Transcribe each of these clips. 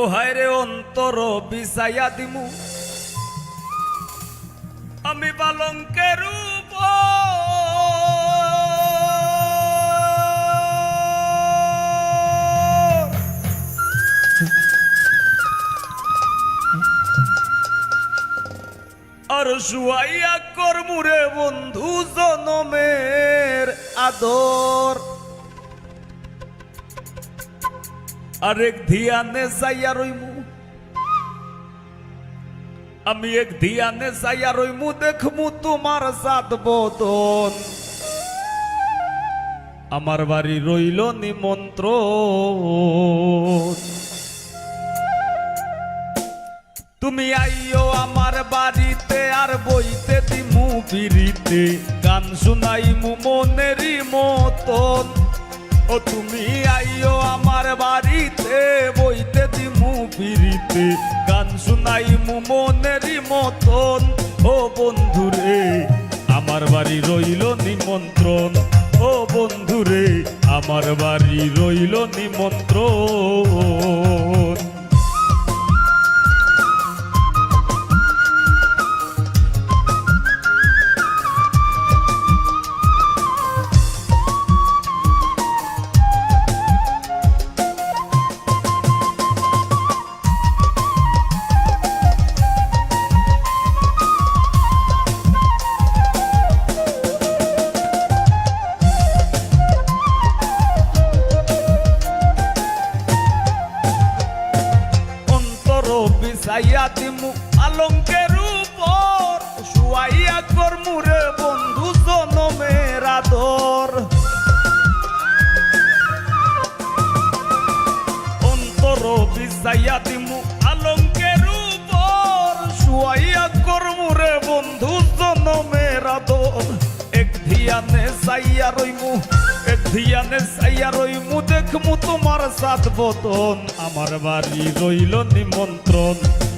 ও হায় রে অন্তর বিছাইয়া দিমু। আমি পালঙ্কের উপর আর শুয়াইয়া কর্মুরে বন্ধু জনমের আদর। আরেক ধিয়ানে যাইয়া রইমু। আমি এক ধিয়ানে যাইয়া রইমু, দেখমু তোমার সাত বদন। আমার বাড়ি রইল নিমন্ত্র তুমি আইও আমার বাড়িতে আর বইতে দিমু বিড়িতে গান শুনাইমু মনেরই মতন। ও তুমি আইও আমার দিমু বিড়িতে গান শুনাই মনেরই মতন। ও বন্ধুরে, আমার বাড়ি রইল নিমন্ত্রণ। ও বন্ধুরে, আমার বাড়ি রইল নিমন্ত্রণ। আলঙ্কের উপর শুয়াইয়া কর্মুরে বন্ধু জনমের আদর। অন্তর বিছাইয়া দিমু আলঙ্কের উপর শুয়াইয়া কর্মুরে বন্ধু জনমের আদর। এক ধিয়ানে সাইয়া রইমু, এক ধিয়ানে সাইয়া রইমু, দেখমু তোমার সাত বতন আমার বাড়ি রইল নিমন্ত্রণ।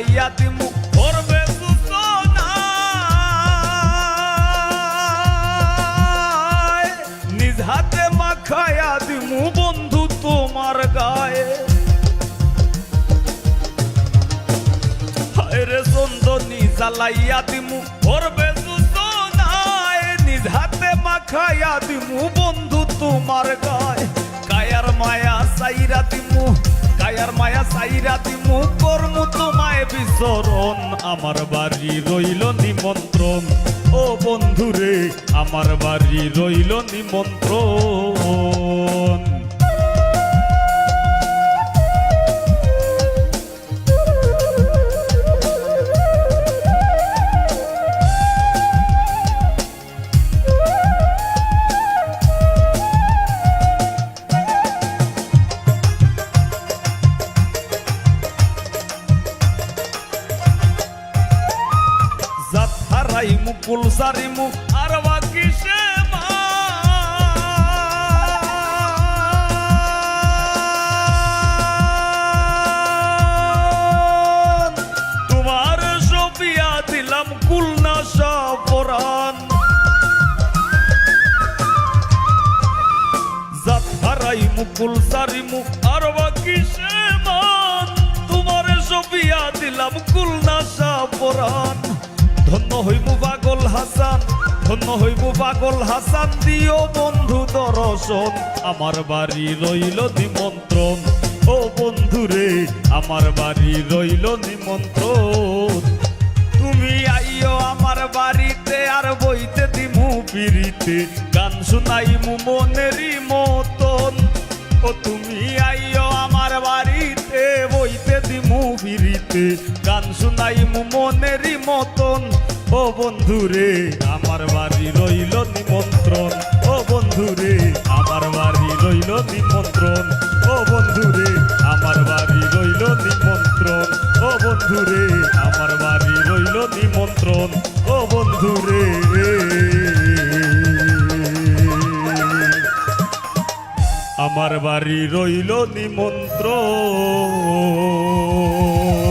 জ্বালাইয়া দিমু করবে। নিজ হাতে মাখায়া দিমু বন্ধু তোমার গায়ে রে চন্দনী, জ্বালাইয়া দিমু করবে। নিজ হাতে মাখায়া দিমু বন্ধু তোমার গায়ে কায়ার মায়া সাইরা দিমু কায়ার মায়া চাই রাতি মুখর মতো মায় বিচরণ। আমার বাড়ি রইল নিমন্ত্রণ। ও বন্ধুরে, আমার বাড়ি রইল নিমন্ত্রণ। কুল সারিমু আর বাকি সে। তোমার সবিয়া দিলাম কুলনা সপরান জাত হারাই মুকুল মুখ আর বাকি সে মান তোমার সবিয়া দিলাম কুলনা পরাণ। ধন্য হইমু পাগল হাসান, ধন্য হইমু পাগল হাসান, দিও বন্ধু দর্শন। আমার বাড়ি রইল নিমন্ত্রণ। ও বন্ধুরে, আমার বাড়ি রইল নিমন্ত্রণ। তুমি আইও আমার বাড়িতে, আর বইতে দিমু পিড়িতে। গান শুনাইমু মনেরই মতন। ও তুমি আইও তাই মনেরই মতন। ও বন্ধুরে, আমার বাড়ি রইল নিমন্ত্রণ। ও বন্ধুরে, আমার বাড়ি রইল নিমন্ত্রণ। ও বন্ধুরে, আমার বাড়ি রইল নিমন্ত্রণ। ও বন্ধুরে, আমার বাড়ি রইল নিমন্ত্রণ। ও বন্ধুরে। আমার বাড়ি রইল নিমন্ত্রণ।